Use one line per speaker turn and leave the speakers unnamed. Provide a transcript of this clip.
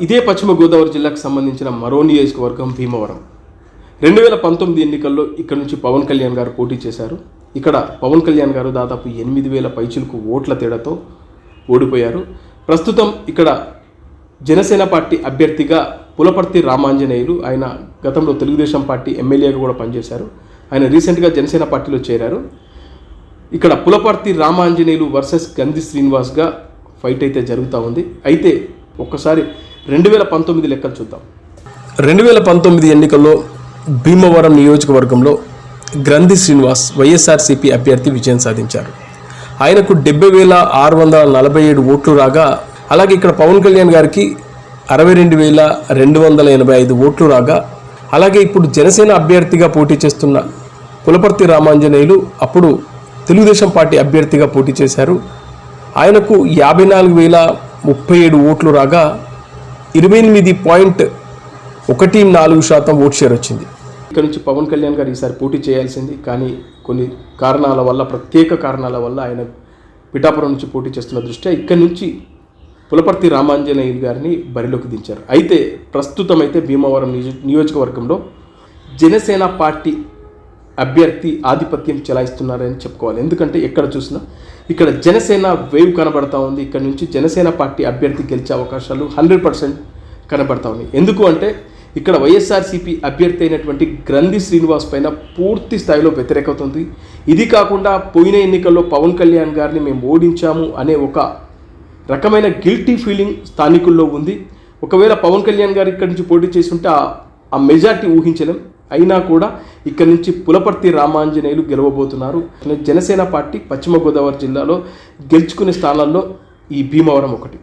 ఇదే పశ్చిమ గోదావరి జిల్లాకు సంబంధించిన మరో నియోజకవర్గం భీమవరం. రెండు వేల పంతొమ్మిది ఎన్నికల్లో ఇక్కడ నుంచి పవన్ కళ్యాణ్ గారు పోటీ చేశారు. ఇక్కడ పవన్ కళ్యాణ్ గారు దాదాపు ఎనిమిది వేల పైచులకు ఓట్ల తేడాతో ఓడిపోయారు. ప్రస్తుతం ఇక్కడ జనసేన పార్టీ అభ్యర్థిగా పులపర్తి రామాంజనేయులు ఆయన గతంలో తెలుగుదేశం పార్టీ ఎమ్మెల్యేగా కూడా పనిచేశారు. ఆయన రీసెంట్గా జనసేన పార్టీలో చేరారు. ఇక్కడ పులపర్తి రామాంజనేయులు వర్సెస్ గంధి శ్రీనివాస్గా ఫైట్ అయితే జరుగుతూ ఉంది. అయితే ఒక్కసారి రెండు వేల పంతొమ్మిది లెక్కలు చూద్దాం. రెండు వేల పంతొమ్మిది ఎన్నికల్లో భీమవరం నియోజకవర్గంలో గ్రంథి శ్రీనివాస్ వైఎస్ఆర్సీపీ అభ్యర్థి విజయం సాధించారు. ఆయనకు డెబ్బై వేల ఆరు వందల నలభై ఏడు ఓట్లు రాగా అలాగే ఇక్కడ పవన్ కళ్యాణ్ గారికి అరవై రెండు వేల రెండు వందల ఎనభై ఐదు ఓట్లు రాగా అలాగే ఇప్పుడు జనసేన అభ్యర్థిగా పోటీ చేస్తున్న పులపర్తి రామాంజనేయులు అప్పుడు తెలుగుదేశం పార్టీ అభ్యర్థిగా పోటీ చేశారు. ఆయనకు యాభై నాలుగు వేల ముప్పై ఏడు ఓట్లు రాగా ఇరవై ఎనిమిది పాయింట్ ఒకటి నాలుగు శాతం ఓట్ షేర్ వచ్చింది. ఇక్కడ నుంచి పవన్ కళ్యాణ్ గారు ఈసారి పోటీ చేయాల్సింది కానీ కొన్ని కారణాల వల్ల ప్రత్యేక కారణాల వల్ల ఆయన పిఠాపురం నుంచి పోటీ చేస్తున్న దృష్ట్యా ఇక్కడి నుంచి పులపర్తి రామాంజనేయులు గారిని బరిలోకి దించారు. అయితే ప్రస్తుతం అయితే భీమవరం నియోజ నియోజకవర్గంలో జనసేన పార్టీ అభ్యర్థి ఆధిపత్యం చెలాయిస్తున్నారని చెప్పుకోవాలి. ఎందుకంటే ఎక్కడ చూసినా ఇక్కడ జనసేన వేవ్ కనబడతా ఉంది. ఇక్కడ నుంచి జనసేన పార్టీ అభ్యర్థి గెలిచే అవకాశాలు హండ్రెడ్ పర్సెంట్ కనబడతా ఉన్నాయి ఎందుకు అంటే ఇక్కడ వైఎస్ఆర్సీపీ అభ్యర్థి అయినటువంటి గ్రంథి శ్రీనివాస్ పైన పూర్తి స్థాయిలో వ్యతిరేకత ఉంది. ఇది కాకుండా పోయిన ఎన్నికల్లో పవన్ కళ్యాణ్ గారిని మేము ఓడించాము అనే ఒక రకమైన గిల్టీ ఫీలింగ్ స్థానికుల్లో ఉంది. ఒకవేళ పవన్ కళ్యాణ్ గారు ఇక్కడి నుంచి పోటీ చేసి ఉంటే ఆ- మెజార్టీ ఊహించలేం. అయినా కూడా ఇక్కడ నుంచి పులపర్తి రామాంజనేయులు గెలవబోతున్నారు. జనసేన పార్టీ పశ్చిమ గోదావరి జిల్లాలో గెలుచుకునే స్థానాల్లో ఈ భీమవరం ఒకటి.